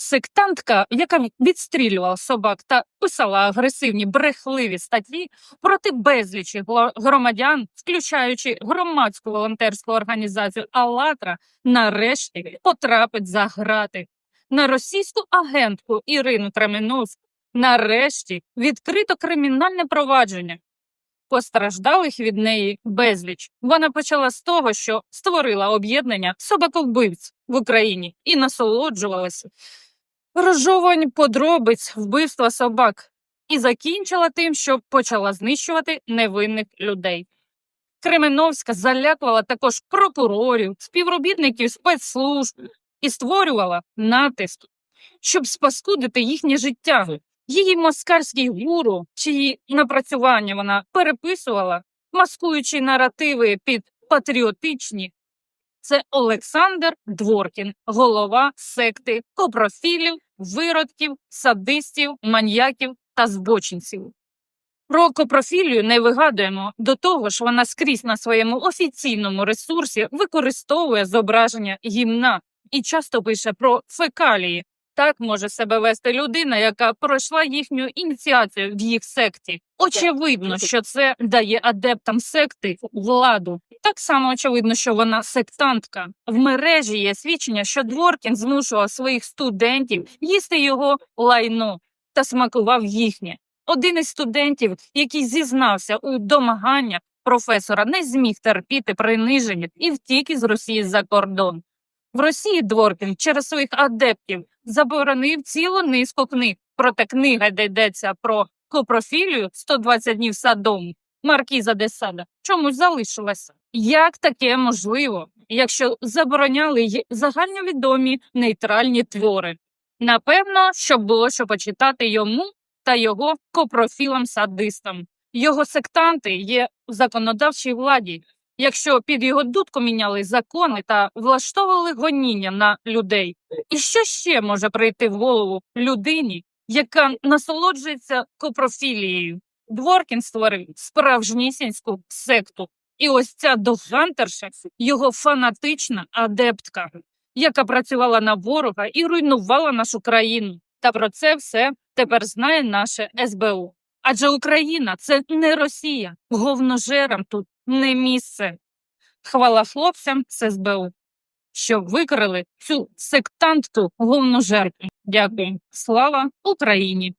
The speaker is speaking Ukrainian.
Сектантка, яка відстрілювала собак та писала агресивні брехливі статті проти безлічі громадян, включаючи громадську волонтерську організацію «АЛЛАТРА», нарешті потрапить за грати. На російську агентку Ірину Тременовську нарешті відкрито кримінальне провадження. Постраждалих від неї безліч. Вона почала з того, що створила об'єднання собаковбивць в Україні і насолоджувалася розжовувань подробиць вбивства собак і закінчила тим, що почала знищувати невинних людей. Кременовська залякувала також прокурорів, співробітників спецслужб і створювала натиск, щоб спаскудити їхнє життя. Її москальський гуру, чиї напрацювання вона переписувала, маскуючи наративи під патріотичні, це Олександр Дворкін, голова секти копрофілів, виродків, садистів, маньяків та збочинців. Про копрофілію не вигадуємо до того ж, вона скрізь на своєму офіційному ресурсі використовує зображення гімна і часто пише про фекалії. Так може себе вести людина, яка пройшла їхню ініціацію в їх секті. Очевидно, що це дає адептам секти владу. Так само очевидно, що вона сектантка. В мережі є свідчення, що Дворкін змушував своїх студентів їсти його лайно та смакував їхнє. Один із студентів, який зізнався у домаганнях професора, не зміг терпіти приниження і втік із Росії за кордон. В Росії Дворкін через своїх адептів заборонив цілу низку книг. Проте книга, де йдеться про копрофілію 120 днів садом Маркіза де Сада, чомусь залишилася. Як таке можливо, якщо забороняли й загальновідомі нейтральні твори? Напевно, щоб було що почитати йому та його копрофілам-садистам. Його сектанти є в законодавчій владі. Якщо під його дудку міняли закони та влаштовували гоніння на людей, і що ще може прийти в голову людині, яка насолоджується копрофілією? Дворкін створив справжнісінську секту. І ось ця догантерша, його фанатична адептка, яка працювала на ворога і руйнувала нашу країну. Та про це все тепер знає наше СБУ. Адже Україна це не Росія, говножерам тут не місце. Хвала хлопцям з СБУ, що викрили цю сектантку говножерку. Дякую. Слава Україні!